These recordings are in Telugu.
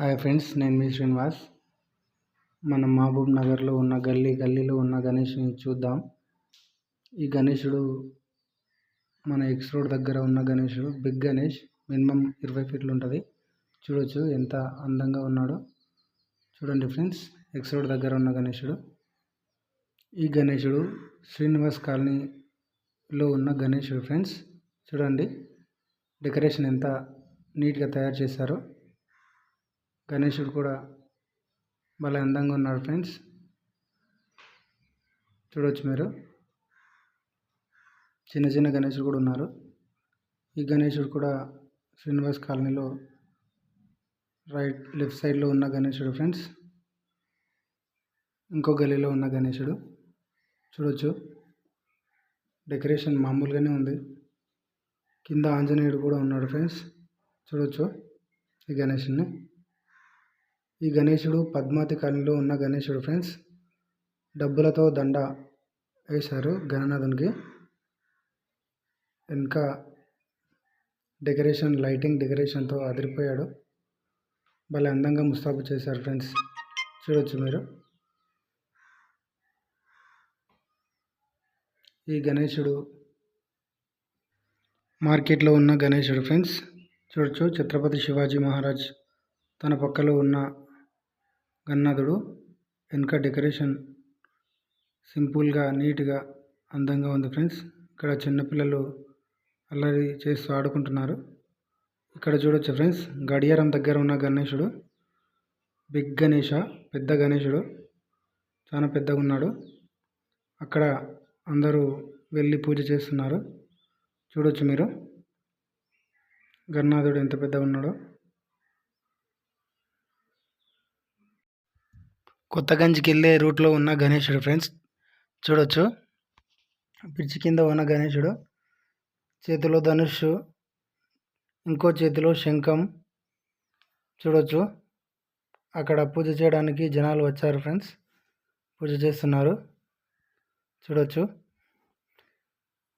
హాయ్ ఫ్రెండ్స్ నేను మీ శ్రీనివాస్. మన మహబూబ్ నగర్లో ఉన్న గల్లీ గల్లీలో ఉన్న గణేష్ని చూద్దాం. ఈ గణేషుడు మన ఎక్స్ రోడ్ దగ్గర ఉన్న గణేషుడు బిగ్ గణేష్. మినిమం ఇరవై ఫీట్లు ఉంటుంది. చూడొచ్చు ఎంత అందంగా ఉన్నాడో. చూడండి ఫ్రెండ్స్ ఎక్స్ రోడ్ దగ్గర ఉన్న గణేషుడు. ఈ గణేషుడు శ్రీనివాస్ కాలనీలో ఉన్న గణేషుడు ఫ్రెండ్స్. చూడండి డెకరేషన్ ఎంత నీట్గా తయారు చేశారో. గణేశుడు కూడా భలే అందంగా ఉన్నాడు ఫ్రెండ్స్. చూడవచ్చు మీరు. చిన్న చిన్న గణేశుడు కూడా ఉన్నారు. ఈ గణేశుడు కూడా శ్రీనివాస్ కాలనీలో రైట్ లెఫ్ట్ సైడ్లో ఉన్న గణేశుడు ఫ్రెండ్స్. ఇంకో గలీలో ఉన్న గణేశుడు చూడవచ్చు డెకరేషన్ మామూలుగానే ఉంది. కింద ఆంజనేయుడు కూడా ఉన్నాడు ఫ్రెండ్స్. చూడవచ్చు ఈ గణేషుని ఈ గణేశుడు పద్మావతి కాలనీలో ఉన్న గణేశుడు ఫ్రెండ్స్ డబ్బులతో దండ వేశారు గణనాథునికి. ఇంకా డెకరేషన్ లైటింగ్ డెకరేషన్తో అదిరిపోయాడు. భలే అందంగా ముస్తాబు చేశారు ఫ్రెండ్స్. చూడొచ్చు మీరు. ఈ గణేశుడు మార్కెట్లో ఉన్న గణేశుడు ఫ్రెండ్స్ చూడొచ్చు ఛత్రపతి శివాజీ మహారాజ్ తన పక్కలో ఉన్న గన్నాథుడు వెనుక డెకరేషన్ సింపుల్గా నీట్గా అందంగా ఉంది ఫ్రెండ్స్. ఇక్కడ చిన్నపిల్లలు అల్లరి చేస్తూ ఆడుకుంటున్నారు. ఇక్కడ చూడొచ్చు ఫ్రెండ్స్ గడియారం దగ్గర ఉన్న గణేశుడు బిగ్ గణేష పెద్ద గణేశుడు చాలా పెద్దగా ఉన్నాడు. అక్కడ అందరూ వెళ్ళి పూజ చేస్తున్నారు. చూడొచ్చు మీరు. గన్నాథుడు ఎంత పెద్దగా ఉన్నాడో. కొత్తగంజ్కి వెళ్ళే రూట్లో ఉన్న గణేశుడు ఫ్రెండ్స్ చూడొచ్చు. పిచ్చి కింద ఉన్న గణేశుడు చేతిలో ధనుష్ ఇంకో చేతిలో శంఖం చూడొచ్చు. అక్కడ పూజ చేయడానికి జనాలు వచ్చారు ఫ్రెండ్స్ పూజ చేస్తున్నారు చూడొచ్చు.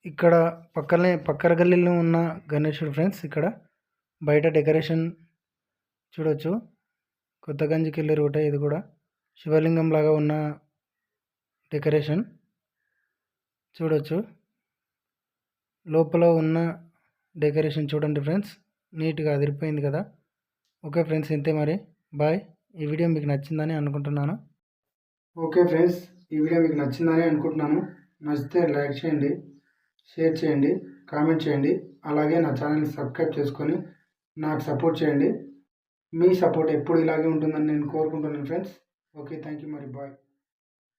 ఇక్కడ పక్కనే పక్కన గల్లీలో ఉన్న గణేశుడు ఫ్రెండ్స్ ఇక్కడ బయట డెకరేషన్ చూడొచ్చు. కొత్తగంజికి వెళ్ళే రూటే ఇది కూడా. శివలింగం లాగా ఉన్న డెకరేషన్ చూడొచ్చు. లోపల ఉన్న డెకరేషన్ చూడండి ఫ్రెండ్స్. నీట్గా అదిరిపోయింది కదా. ఓకే ఫ్రెండ్స్ ఇంతే మరి. బాయ్. ఈ వీడియో మీకు నచ్చిందని అనుకుంటున్నాను. ఓకే ఫ్రెండ్స్ ఈ వీడియో మీకు నచ్చిందని అనుకుంటున్నాను. నచ్చితే లైక్ చేయండి షేర్ చేయండి కామెంట్ చేయండి. అలాగే నా ఛానల్ని సబ్స్క్రైబ్ చేసుకొని నాకు సపోర్ట్ చేయండి. మీ సపోర్ట్ ఎప్పుడు ఇలాగే ఉంటుందని నేను కోరుకుంటున్నాను friends. Okay, thank you, Mari. Bye.